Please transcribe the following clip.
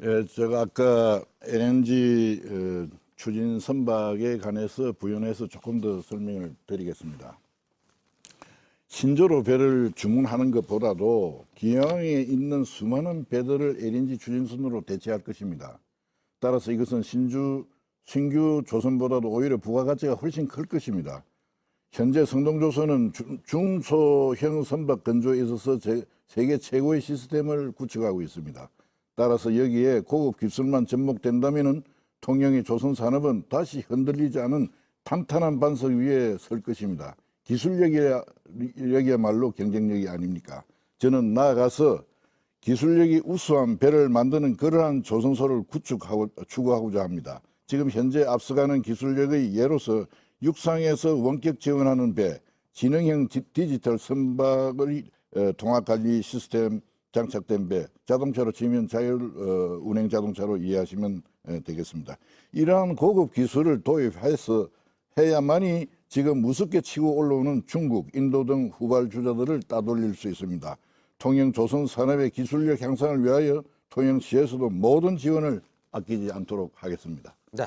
예, 제가 아까 LNG 어, 추진 선박에 관해서 부연해서 조금 더 설명을 드리겠습니다. 신조로 배를 주문하는 것보다도 기왕에 있는 수많은 배들을 LNG 추진선으로 대체할 것입니다. 따라서 이것은 신주 신규 조선보다도 오히려 부가가치가 훨씬 클 것입니다. 현재 성동조선은 중- 중소형 선박 건조에 있어서 제- 세계 최고의 시스템을 구축하고 있습니다. 따라서 여기에 고급 기술만 접목된다면 통영의 조선 산업은 다시 흔들리지 않은 탄탄한 반석 위에 설 것입니다. 기술력이야말로 경쟁력이 아닙니까? 저는 나아가서 기술력이 우수한 배를 만드는 그러한 조선소를 구축하고 추구하고자 합니다. 지금 현재 앞서가는 기술력의 예로서 육상에서 원격 지원하는 배, 지능형 디- 디지털 선박의 어, 통합관리 시스템 장착된 배, 자동차로 치면 자율 어, 운행 자동차로 이해하시면 어, 되겠습니다. 이러한 고급 기술을 도입해서 해야만이 지금 무섭게 치고 올라오는 중국, 인도 등 후발 주자들을 따돌릴 수 있습니다. 통영 조선 산업의 기술력 향상을 위하여 통영시에서도 모든 지원을 아끼지 않도록 하겠습니다. 네.